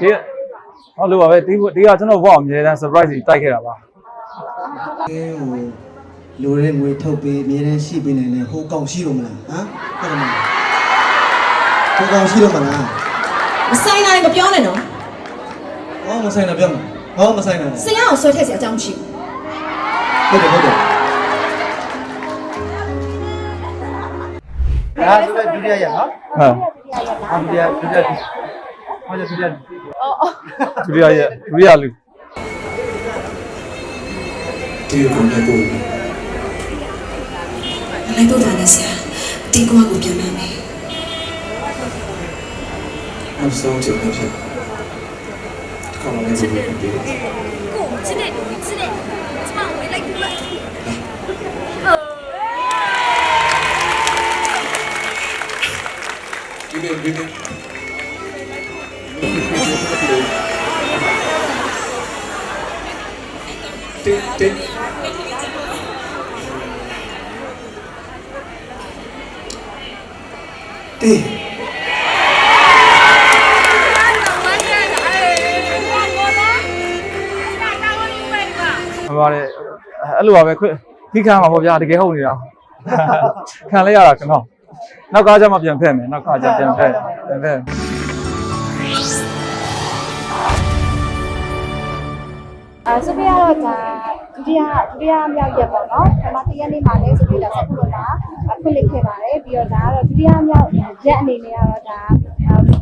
ဒီဟုတ်လို့ပါပဲဒီဒီကကျွန်တော်ဘောအမြဲတမ်း surprise ကြီးတိုက်ခဲ့တာပါအဲဟိုလိုတဲ့ငွေထုတ်ပေးအမြဲတမ်းရှိပေးနိုင်လဲဟိုကောင်ရှိတော့မလားဟမ်ဟုတ်တယ်မလားဟိုကောင်ရှိတော့မလားမဆိုင်နိုင်မပြောနဲ့နော်ဟောမဆိုင်တော့ပြောမှာဟောမဆိုင်တော့စင်ရအောင်ဆွဲထည့်စရာအကြောင်းမရှိဘူးဟုတ်တယ်ဟုတ်တယ်ဒါဆိုတော့ဒုတိယရနော်ဟုတ်ဒုတိယဒုတိယ ဟောကြဒုတိယဒုတိယရဲ့ဒုတိယလူဒီကောင်လည်းကိုလိုက်တော့တာနဲ့ဆရာတင်းကွာကိုပြန်မှန်းမယ်နောက်ဆုံးချက်ဖြစ်ဖြစ်ကောင်လည်းကိုပြန်ပြီးကိုချစ်တဲ့လူချစ်တဲ့ကျမဝင်လိုက်ပြီလိုက်ဒီနေ့ဒီနေ့ တင်းတင်းတင်းဟိုပါတယ်အဲ့လိုပါပဲခွခိခံမှာပေါ့ဗျာတကယ်ဟုတ်နေတာခံလိုက်ရတာကျွန်တော်နောက်ကားကြမှာပြန်ဖက်မယ်နောက်ကားကြပြန်ဖက်ပြန်ဖက် အဲဆိုပြတော့ဒါဒုတိယဒုတိယမြောက်ရက်ပေါ့နော်ပထမတစ်ရက်နေ့မှာလည်းဆိုပြတာဆက်ဖို့လာဖွင့်လှစ်ခဲ့ပါတယ်ပြီးတော့ဒါကတော့ဒုတိယမြောက်ရက်အနေနဲ့ကတော့ဒါ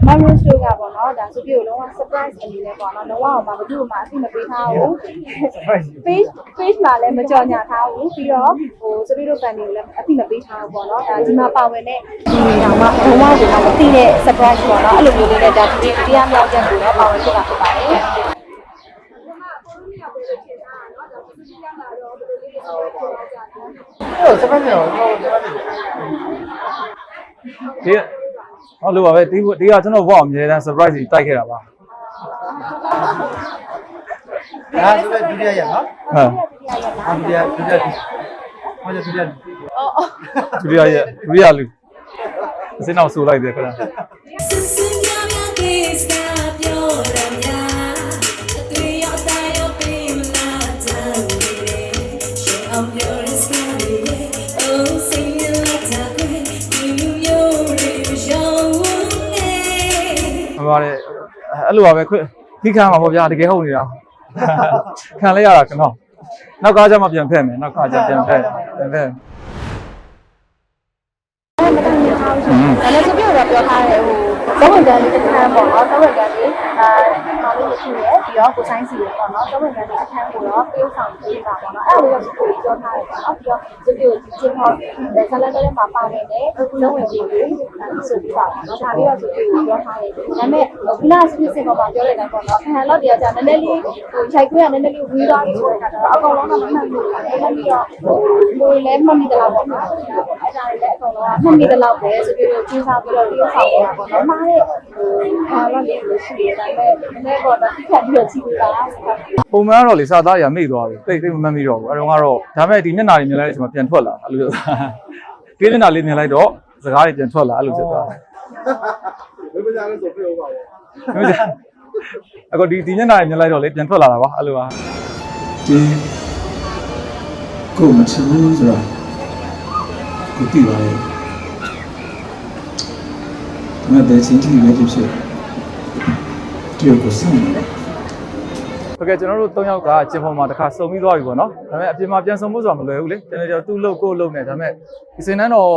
Mario Show ကပေါ့နော်ဒါဆိုပြကိုလုံးဝ surprise အနေနဲ့ပေါ့နော်လုံးဝဘာမှဘူးမှအသိမပေးထားဘူး page page မှာလည်းမကြော်ညာထားဘူးပြီးတော့ဟိုဆိုပြတို့ band တွေကိုလည်းအသိမပေးထားဘူးပေါ့နော်ဒါဒီမှာပါဝင်တဲ့ဒီတောင်မှဘုံမကိုတော့မသိတဲ့ surprise ပေါ့နော်အဲ့လိုမျိုးလေးနဲ့ဒါဒီဒုတိယမြောက်ရက်ကိုတော့ပါဝင်ဖြစ်တာဖြစ်ပါတယ် တော့စပတ်နေတော့တော့စပတ်နေဒီဟုတ်လို့ပါပဲဒီဒီကကျွန်တော်ဘောအမြဲတမ်း surprise ကြီးတိုက်ခဲ့တာပါဒါဆိုတော့ဒုတိယရနော်ဟုတ်ဒုတိယဒုတိယဟောကြဒုတိယဒုတိယရဲ့ဒုတိယလူအစင်းအောင်ဆူလိုက်တယ်ခဏ ဟိုပါတယ်အဲ့လိုပါပဲခွခိခံမှာပေါ့ဗျာတကယ်ဟုတ်နေတာခံလိုက်ရတာကျွန်တော်နောက်ကားကြမှာပြန်ဖက်မယ်နောက်ကားကြပြန်ဖက်ပြန်ဖက်မတန်နေထားဘူးရှင်။ဒါလည်းဆိုပြတော့ပြောထားတယ်ဟိုသဝင်ကန်လေးတစ်ခန်းပေါ့နော်။သဝင်ကန်လေးအာကောင်းလေးရှိရယ်ပြီးတော့ကိုဆိုင်စီရယ်ပေါ့နော်။သဝင်ကန်လေးတစ်ခန်းကိုတော့ပြေးဆောင်ပေးတာပေါ့နော်။အဲ့လိုမျိုးကိုပြောထားတယ်ပေါ့နော်။ပြီးတော့ဆိုပြကိုချင်းဟောဇလန်တဲမှာပါနေတဲ့သဝင်ကြီးကိုဆိုပြတာပေါ့နော်။ဒါလေးတော့ဆိုပြကိုပြောထားတယ်။ဒါပေမဲ့ခုနစပစ်စင်ပေါ်မှာပြောလိုက်တယ်ပေါ့နော်။ခဏတော့တရားကြနည်းနည်းလေးဟိုရိုက်ခွဲရနည်းနည်းလေးဝီးသွားပြီးဆိုတဲ့အခါကျတော့အကောင်လုံးကမမှတ်ဘူး။အဲ့ဒါပြီးတော့ဟိုလိုလည်းမှတ်မိတယ်လားပေါ့နော်။အဲ့ဒါလည်းအကောင်လုံးကမှတ်မိတယ်လောက်ပဲဆိုပြီးတော့ကျင်းစားပြီးတော့ဒီဆောင်နေတာပေါ့နော်။မားတဲ့ဟိုဘာလို့လဲလို့ရှိတယ်ဒါပေမဲ့နည်းနည်းတော့တိကျပြီးတော့ကြည့်လို့လားဆိုတော့ပုံမှန်ကတော့လေစာသားရမေ့သွားပြီတိတ်တိတ်မမှတ်မိတော့ဘူးအဲတော့ကတော့ဒါမဲ့ဒီမျက်နှာလေးမြင်လိုက်တဲ့အချိန်မှာပြန်ထွက်လာအဲ့လိုဒီမျက်နှာလေးမြင်လိုက်တော့စကားတွေပြန်ထွက်လာအဲ့လိုဖြစ်သွားတယ်ဘယ်မှာလဲဆိုပြောပါဦးဟုတ်တယ်အခုဒီဒီမျက်နှာလေးမြင်လိုက်တော့လေပြန်ထွက်လာတာပါအဲ့လိုပါဒီကိုမချဘူးဆိုတာကိုသိပါရဲ့ဒါပေမဲ့ဘယ်ချင်းကြည့်လဲဖြစ်ဖြစ် ဒီကိုစမ်းတယ်ဟုတ်ကဲ့ကျွန်တော်တို့၃ယောက်ကဂျင်ဖော်မှာတစ်ခါစုံပြီးသွားပြီပေါ့နော်ဒါပေမဲ့အပြင်မှာပြန်စုံဖို့ဆိုတာမလွယ်ဘူးလေကျွန်တော်တို့သူ့လုတ်ကိုယ်လုတ်နေဒါပေမဲ့ဒီစင်တန်းတော့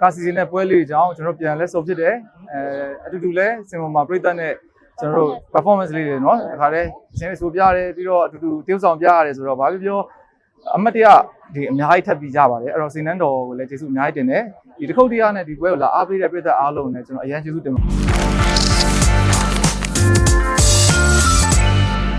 ကာစီစဉ်တဲ့ပွဲလေးကြောင့်ကျွန်တော်ပြန်လဲစုံဖြစ်တယ်အဲအတူတူလဲစင်ပေါ်မှာပြိတ္တနဲ့ကျွန်တော်တို့ performance လေးတွေနော်ဒီခါလဲစင်လေးဆိုပြရတယ်ပြီးတော့အတူတူတေးဥဆောင်ပြရတယ်ဆိုတော့ဘာပြောပြောအမတ်တရဒီအများကြီးထပ်ပြီးကြပါတယ်အဲ့တော့စင်တန်းတော်ကိုလည်းကျေးဇူးအများကြီးတင်တယ်ဒီတစ်ခုတ်တရားနဲ့ဒီပွဲကိုလာအားပေးတဲ့ပြည်သက်အားလုံးနဲ့ကျွန်တော်အရင်ကျေးဇူးတင်ပါတယ်